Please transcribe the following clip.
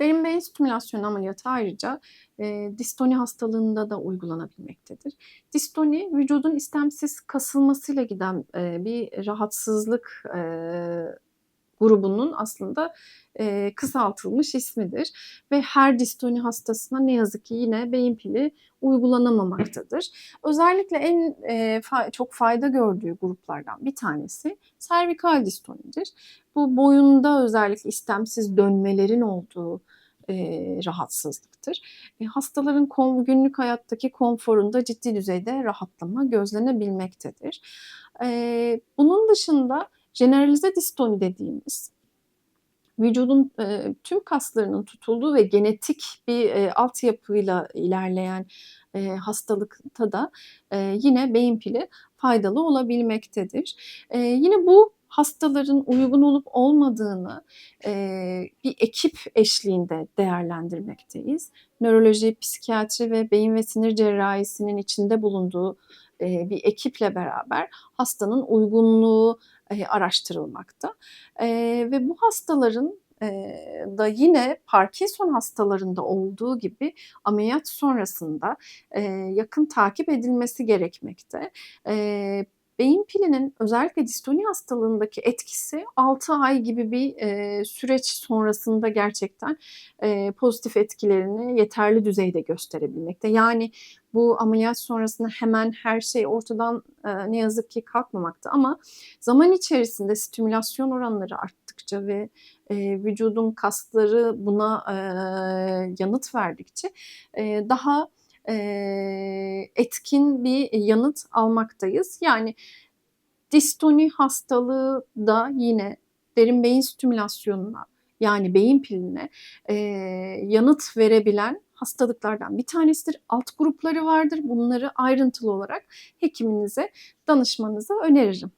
Derin beyin stimülasyonu ameliyatı ayrıca e, distoni hastalığında da uygulanabilmektedir. Distoni vücudun istemsiz kasılmasıyla giden e, bir rahatsızlık e, grubunun aslında e, kısaltılmış ismidir ve her distoni hastasına ne yazık ki yine beyin pili uygulanamamaktadır. Özellikle en e, fa- çok fayda gördüğü gruplardan bir tanesi servikal distonidir. Bu boyunda özellikle istemsiz dönmelerin olduğu e, rahatsızlıktır. E, hastaların kon- günlük hayattaki konforunda ciddi düzeyde rahatlama gözlenebilmektedir. E, bunun dışında generalize distoni dediğimiz vücudun e, tüm kaslarının tutulduğu ve genetik bir e, altyapıyla ilerleyen e, hastalıkta da e, yine beyin pili faydalı olabilmektedir. E, yine bu hastaların uygun olup olmadığını e, bir ekip eşliğinde değerlendirmekteyiz. Nöroloji, psikiyatri ve beyin ve sinir cerrahisinin içinde bulunduğu e, bir ekiple beraber hastanın uygunluğu e, araştırılmakta. E, ve bu hastaların da yine Parkinson hastalarında olduğu gibi ameliyat sonrasında yakın takip edilmesi gerekmekte. Beyin pilinin özellikle distoni hastalığındaki etkisi 6 ay gibi bir e, süreç sonrasında gerçekten e, pozitif etkilerini yeterli düzeyde gösterebilmekte. Yani bu ameliyat sonrasında hemen her şey ortadan e, ne yazık ki kalkmamakta ama zaman içerisinde stimülasyon oranları arttıkça ve e, vücudun kasları buna e, yanıt verdikçe e, daha e, etkin bir yanıt almaktayız. Yani distoni hastalığı da yine derin beyin stimülasyonuna yani beyin piline e, yanıt verebilen hastalıklardan bir tanesidir. Alt grupları vardır. Bunları ayrıntılı olarak hekiminize danışmanızı öneririm.